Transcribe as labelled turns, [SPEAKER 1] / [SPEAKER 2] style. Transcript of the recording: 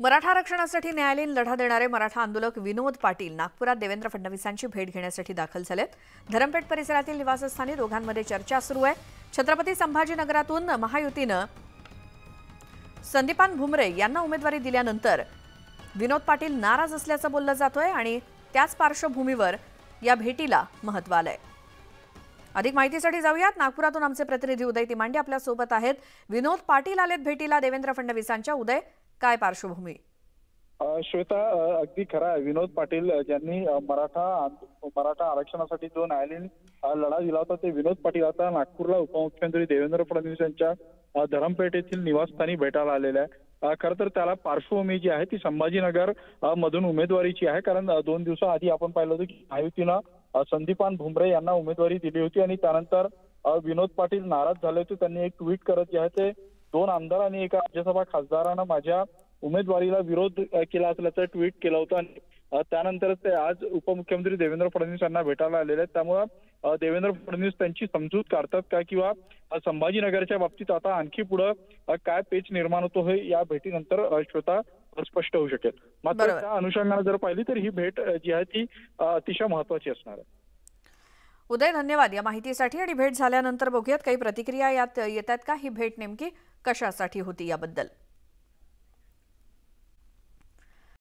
[SPEAKER 1] मराठा आरक्षणासाठी न्यायालयीन लढा देणारे मराठा आंदोलक विनोद पाटील नागपुरात देवेंद्र फडणवीसांची भेट घेण्यासाठी दाखल झालेत. धरमपेठ परिसरातील निवासस्थानी दोघांमध्ये चर्चा सुरू आहे. छत्रपती संभाजीनगरातून महायुतीनं संदीपान भुमरे यांना उमेदवारी दिल्यानंतर विनोद पाटील नाराज असल्याचं बोललं जातोय आणि त्याच पार्श्वभूमीवर या भेटीला महत्त्व आलंय. अधिक माहितीसाठी जाऊयात. नागपुरातून आमचे प्रतिनिधी उदय तिमांडे आपल्यासोबत आहेत. विनोद पाटील आलेत भेटीला. देवेंद्र फडणवीसांच्या उदय काय पार्श्वभूमी?
[SPEAKER 2] श्वेता अगदी खरा आहे. विनोद पाटील ज्यांनी मराठा मराठा आरक्षणासाठी जो न्यायालयीन लढा दिला होता ते विनोद पाटील आता नागपूरला उपमुख्यमंत्री देवेंद्र फडणवीस यांच्या धरमपेठ येथील निवासस्थानी भेटायला आलेल्या आहे. खरं तर त्याला पार्श्वभूमी जी आहे ती संभाजीनगर मधून उमेदवारीची आहे. कारण दोन दिवसाआधी आपण पाहिलं होतं की महायुतीनं संदीपान भुमरे यांना उमेदवारी दिली होती आणि त्यानंतर विनोद पाटील नाराज झाले होते. त्यांनी एक ट्विट करत जे आहे ते दोन आमदार आणि एका राज्यसभा खासदारानं माझ्या उमेदवारीला विरोध केला असल्याचं ट्विट केलं होतं आणि त्यानंतरच ते आज उपमुख्यमंत्री देवेंद्र फडणवीस यांना भेटायला आलेले आहेत. त्यामुळं देवेंद्र फडणवीस त्यांची समजूत काढतात का किंवा संभाजीनगरच्या बाबतीत आता आणखी पुढं काय पेच निर्माण होतो हे या भेटीनंतर अ, स्पष्ट होऊ शकेल. मात्र. त्या अनुषंगाने जर पाहिली तर ही भेट जी आहे ती अतिशय महत्वाची असणार आहे.
[SPEAKER 1] उदय धन्यवाद या माहितीसाठी आणि भेट झाल्यानंतर बघूयात काही प्रतिक्रिया यात येतात का? ही भेट नेमकी कशासाठी होती याबद्दल?